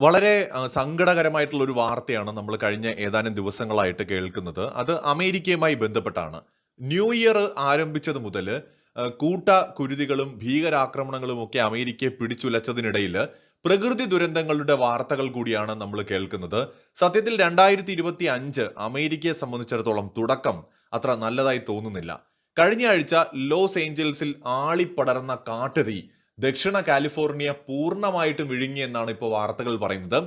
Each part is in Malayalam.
വളരെ സങ്കടകരമായിട്ടുള്ള ഒരു വാർത്തയാണ് നമ്മൾ കഴിഞ്ഞ ഏതാനും ദിവസങ്ങളായിട്ട് കേൾക്കുന്നത്. അത് അമേരിക്കയുമായി ബന്ധപ്പെട്ടാണ്. ന്യൂ ഇയർ ആരംഭിച്ചത് മുതൽ കൂട്ട കുരുതികളും ഭീകരാക്രമണങ്ങളും ഒക്കെ അമേരിക്കയെ പിടിച്ചുലച്ചതിനിടയിൽ പ്രകൃതി ദുരന്തങ്ങളുടെ വാർത്തകൾ കൂടിയാണ് നമ്മൾ കേൾക്കുന്നത്. സത്യത്തിൽ രണ്ടായിരത്തി ഇരുപത്തി അഞ്ച് അമേരിക്കയെ സംബന്ധിച്ചിടത്തോളം തുടക്കം അത്ര നല്ലതായി തോന്നുന്നില്ല. കഴിഞ്ഞ ആഴ്ച ലോസ് ഏഞ്ചൽസിൽ ആളിപ്പടർന്ന കാട്ടുതീ ദക്ഷിണ കാലിഫോർണിയ പൂർണമായിട്ടും വിഴുങ്ങിയെന്നാണ് ഇപ്പോൾ വാർത്തകൾ പറയുന്നത്.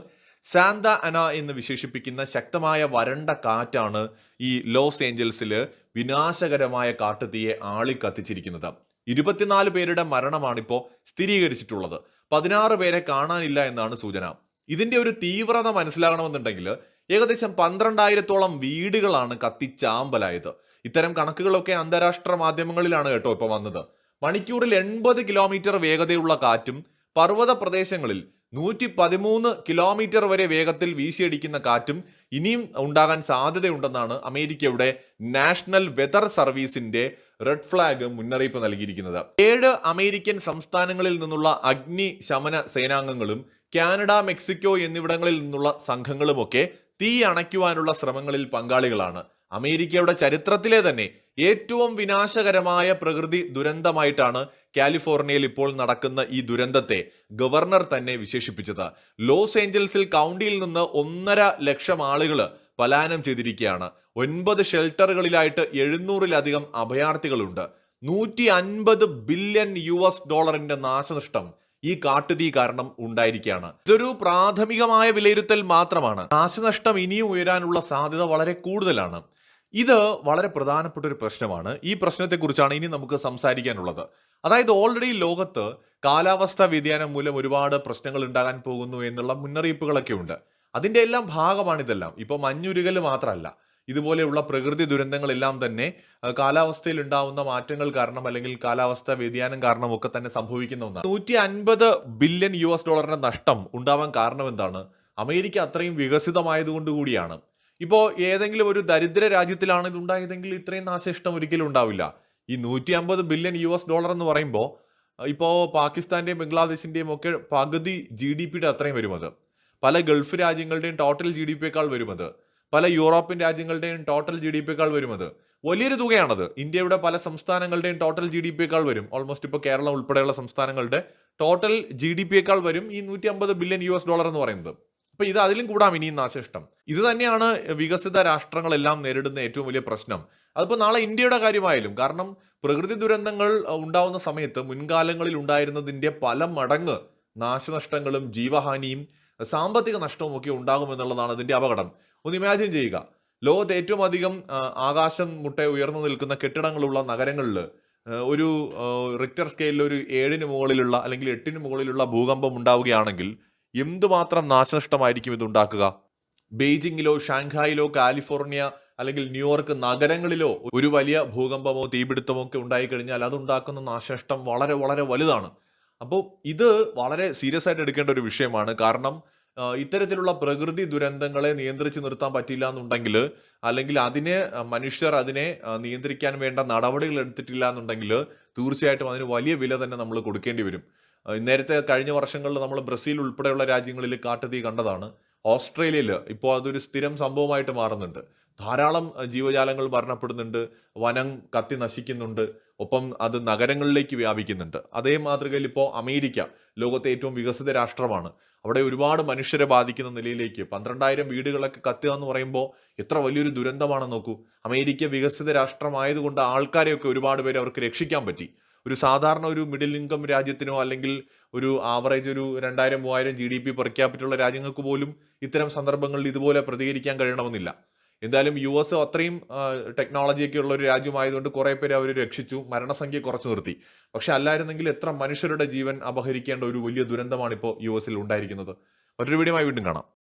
സാന്ത അന എന്ന് വിശേഷിപ്പിക്കുന്ന ശക്തമായ വരണ്ട കാറ്റാണ് ഈ ലോസ് ഏഞ്ചൽസിൽ വിനാശകരമായ കാട്ടുതീയെ ആളി കത്തിച്ചിരിക്കുന്നത് ഇരുപത്തിനാല് പേരുടെ മരണമാണിപ്പോൾ സ്ഥിരീകരിച്ചിട്ടുള്ളത്. പതിനാറ് പേരെ കാണാനില്ല എന്നാണ് സൂചന. ഇതിന്റെ ഒരു തീവ്രത മനസ്സിലാകണമെന്നുണ്ടെങ്കിൽ ഏകദേശം പന്ത്രണ്ടായിരത്തോളം വീടുകളാണ് കത്തിച്ചാമ്പലായത്. ഇത്തരം കണക്കുകളൊക്കെ അന്താരാഷ്ട്ര മാധ്യമങ്ങളിലാണ് കേട്ടോ ഇപ്പോൾ വന്നത്. മണിക്കൂറിൽ എൺപത് കിലോമീറ്റർ വേഗതയുള്ള കാറ്റും പർവത പ്രദേശങ്ങളിൽ നൂറ്റി പതിമൂന്ന് കിലോമീറ്റർ വരെ വേഗത്തിൽ വീശിയടിക്കുന്ന കാറ്റും ഇനിയും ഉണ്ടാകാൻ സാധ്യതയുണ്ടെന്നാണ് അമേരിക്കയുടെ നാഷണൽ വെതർ സർവീസിന്റെ റെഡ് ഫ്ലാഗ് മുന്നറിയിപ്പ് നൽകിയിരിക്കുന്നത്. ഏഴ് അമേരിക്കൻ സംസ്ഥാനങ്ങളിൽ നിന്നുള്ള അഗ്നി ശമന സേനാംഗങ്ങളും കാനഡ മെക്സിക്കോ എന്നിവിടങ്ങളിൽ നിന്നുള്ള സംഘങ്ങളുമൊക്കെ തീ അണയ്ക്കുവാനുള്ള ശ്രമങ്ങളിൽ പങ്കാളികളാണ്. അമേരിക്കയുടെ ചരിത്രത്തിലെ തന്നെ ഏറ്റവും വിനാശകരമായ പ്രകൃതി ദുരന്തമായിട്ടാണ് കാലിഫോർണിയയിൽ ഇപ്പോൾ നടക്കുന്ന ഈ ദുരന്തത്തെ ഗവർണർ തന്നെ വിശേഷിപ്പിച്ചത്. ലോസ് ഏഞ്ചൽസിൽ കൗണ്ടിയിൽ നിന്ന് ഒന്നര ലക്ഷം ആളുകൾ പലായനം ചെയ്തിരിക്കുകയാണ്. ഒൻപത് ഷെൽട്ടറുകളിലായിട്ട് എഴുന്നൂറിലധികം അഭയാർത്ഥികളുണ്ട്. നൂറ്റി അൻപത് ബില്യൺ യു എസ് ഡോളറിന്റെ നാശനഷ്ടം ഈ കാട്ടുതീ കാരണം ഉണ്ടായിരിക്കുകയാണ്. ഇതൊരു പ്രാഥമികമായ വിലയിരുത്തൽ മാത്രമാണ്. നാശനഷ്ടം ഇനിയും ഉയരാനുള്ള സാധ്യത വളരെ കൂടുതലാണ്. ഇത് വളരെ പ്രധാനപ്പെട്ട ഒരു പ്രശ്നമാണ്. ഈ പ്രശ്നത്തെക്കുറിച്ചാണ് ഇനി നമുക്ക് സംസാരിക്കാനുള്ളത്. അതായത് ഓൾറെഡി ലോകത്ത് കാലാവസ്ഥാ വ്യതിയാനം മൂലം ഒരുപാട് പ്രശ്നങ്ങൾ ഉണ്ടാകാൻ പോകുന്നു എന്നുള്ള മുന്നറിയിപ്പുകളൊക്കെ ഉണ്ട്. അതിന്റെ എല്ലാം ഭാഗമാണിതെല്ലാം ഇപ്പോൾ ഇപ്പൊ മഞ്ഞുരുകൽ മാത്രമല്ല ഇതുപോലെയുള്ള പ്രകൃതി ദുരന്തങ്ങളെല്ലാം തന്നെ കാലാവസ്ഥയിൽ ഉണ്ടാവുന്ന മാറ്റങ്ങൾ കാരണം അല്ലെങ്കിൽ കാലാവസ്ഥാ വ്യതിയാനം കാരണം ഒക്കെ തന്നെ സംഭവിക്കുന്ന ഒന്നാണ്. നൂറ്റി അൻപത് ബില്യൺ യു എസ് ഡോളറിന്റെ നഷ്ടം ഉണ്ടാവാൻ കാരണം എന്താണ്? അമേരിക്ക അത്രയും വികസിതമായതുകൊണ്ട് കൂടിയാണ്. ഇപ്പോൾ ഏതെങ്കിലും ഒരു ദരിദ്ര രാജ്യത്തിലാണ് ഇത് ഉണ്ടായതെങ്കിൽ ഇത്രയും നാശനഷ്ടം ഒരിക്കലും ഉണ്ടാവില്ല. ഈ നൂറ്റി അമ്പത് ബില്യൺ യു എസ് ഡോളർ എന്ന് പറയുമ്പോൾ ഇപ്പോൾ പാകിസ്ഥാന്റെയും ബംഗ്ലാദേശിന്റെയും ഒക്കെ പകുതി ജി ഡി പിയുടെ അത്രയും വരുമത് പല ഗൾഫ് രാജ്യങ്ങളുടെയും ടോട്ടൽ ജി ഡി പിയേക്കാൾ വരുമത് പല യൂറോപ്യൻ രാജ്യങ്ങളുടെയും ടോട്ടൽ ജി ഡി പിയേക്കാൾ വരുമത് വലിയൊരു തുകയാണത്. ഇന്ത്യയുടെ പല സംസ്ഥാനങ്ങളുടെയും ടോട്ടൽ ജി ഡി പിയേക്കാൾ വരും. ഓൾമോസ്റ്റ് ഇപ്പോൾ കേരളം ഉൾപ്പെടെയുള്ള സംസ്ഥാനങ്ങളുടെ ടോട്ടൽ ജി ഡി പിയേക്കാൾ വരും ഈ നൂറ്റി അമ്പത് ബില്യൺ യു എസ് ഡോളർ എന്ന് പറയുന്നത്. അപ്പൊ ഇത് അതിലും കൂടാം ഇനിയും നാശനഷ്ടം. ഇത് തന്നെയാണ് വികസിത രാഷ്ട്രങ്ങളെല്ലാം നേരിടുന്ന ഏറ്റവും വലിയ പ്രശ്നം. അതിപ്പോൾ നാളെ ഇന്ത്യയുടെ കാര്യമായാലും കാരണം പ്രകൃതി ദുരന്തങ്ങൾ ഉണ്ടാവുന്ന സമയത്ത് മുൻകാലങ്ങളിൽ ഉണ്ടായിരുന്നതിന്റെ പല മടങ്ങ് നാശനഷ്ടങ്ങളും ജീവഹാനിയും സാമ്പത്തിക നഷ്ടവും ഒക്കെ ഉണ്ടാകുമെന്നുള്ളതാണ് അതിന്റെ അപകടം. ഒന്ന് ഇമാജിൻ ചെയ്യുക. ലോകത്ത് ഏറ്റവും അധികം ആകാശം മുട്ടെ ഉയർന്നു നിൽക്കുന്ന കെട്ടിടങ്ങളുള്ള നഗരങ്ങളിൽ ഒരു റിക്ടർ സ്കെയിലിൽ ഒരു ഏഴിന് മുകളിലുള്ള അല്ലെങ്കിൽ എട്ടിന് മുകളിലുള്ള ഭൂകമ്പം ഉണ്ടാവുകയാണെങ്കിൽ എന്തുമാത്രം നാശനഷ്ടമായിരിക്കും ഇത് ഉണ്ടാക്കുക ബെയ്ജിങ്ങിലോ ഷാങ്ഹായിലോ കാലിഫോർണിയ അല്ലെങ്കിൽ ന്യൂയോർക്ക് നഗരങ്ങളിലോ ഒരു വലിയ ഭൂകമ്പമോ തീപിടുത്തമോ ഒക്കെ ഉണ്ടായിക്കഴിഞ്ഞാൽ അതുണ്ടാക്കുന്ന നാശനഷ്ടം വളരെ വളരെ വലുതാണ്. അപ്പോൾ ഇത് വളരെ സീരിയസ് ആയിട്ട് എടുക്കേണ്ട ഒരു വിഷയമാണ്. കാരണം ഇത്തരത്തിലുള്ള പ്രകൃതി ദുരന്തങ്ങളെ നിയന്ത്രിച്ച് നിർത്താൻ പറ്റില്ല എന്നുണ്ടെങ്കിൽ അല്ലെങ്കിൽ അതിനെ മനുഷ്യർ അതിനെ നിയന്ത്രിക്കാൻ വേണ്ട നടപടികൾ എടുത്തിട്ടില്ല എന്നുണ്ടെങ്കിൽ തീർച്ചയായിട്ടും അതിന് വലിയ വില തന്നെ നമ്മൾ കൊടുക്കേണ്ടി വരും. നേരത്തെ കഴിഞ്ഞ വർഷങ്ങളിൽ നമ്മൾ ബ്രസീൽ ഉൾപ്പെടെയുള്ള രാജ്യങ്ങളിൽ കാട്ടുതീ കണ്ടതാണ്. ഓസ്ട്രേലിയയിൽ ഇപ്പോൾ അതൊരു സ്ഥിരം സംഭവമായിട്ട് മാറുന്നുണ്ട്. ധാരാളം ജീവജാലങ്ങൾ മരണപ്പെടുന്നുണ്ട്. വനം കത്തി നശിക്കുന്നുണ്ട്. ഒപ്പം അത് നഗരങ്ങളിലേക്ക് വ്യാപിക്കുന്നുണ്ട്. അതേ മാതൃകയിൽ ഇപ്പോൾ അമേരിക്ക ലോകത്തെ ഏറ്റവും വികസിത രാഷ്ട്രമാണ്. അവിടെ ഒരുപാട് മനുഷ്യരെ ബാധിക്കുന്ന നിലയിലേക്ക് പന്ത്രണ്ടായിരം വീടുകളൊക്കെ കത്തുക എന്ന് പറയുമ്പോൾ എത്ര വലിയൊരു ദുരന്തമാണെന്ന് നോക്കൂ. അമേരിക്ക വികസിത രാഷ്ട്രമായതുകൊണ്ട് ആൾക്കാരെയൊക്കെ ഒരുപാട് പേര് അവർക്ക് രക്ഷിക്കാൻ പറ്റി. ഒരു സാധാരണ ഒരു മിഡിൽ ഇൻകം രാജ്യത്തിനോ അല്ലെങ്കിൽ ഒരു ആവറേജ് ഒരു രണ്ടായിരം മൂവായിരം ജി ഡി പി പെർ ക്യാപിറ്റുള്ള രാജ്യങ്ങൾക്ക് പോലും ഇത്തരം സന്ദർഭങ്ങളിൽ ഇതുപോലെ പ്രതികരിക്കാൻ കഴിയണമെന്നില്ല. എന്തായാലും യു എസ് അത്രയും ടെക്നോളജിയൊക്കെ ഉള്ള ഒരു രാജ്യമായതുകൊണ്ട് കുറെ പേര് അവർ രക്ഷിച്ചു മരണസംഖ്യ കുറച്ചു നിർത്തി. പക്ഷെ അല്ലായിരുന്നെങ്കിൽ എത്ര മനുഷ്യരുടെ ജീവൻ അപഹരിക്കേണ്ട ഒരു വലിയ ദുരന്തമാണ് ഇപ്പോൾ യു എസിൽ ഉണ്ടായിരിക്കുന്നത്. മറ്റൊരു വീഡിയോ വീണ്ടും കാണാം.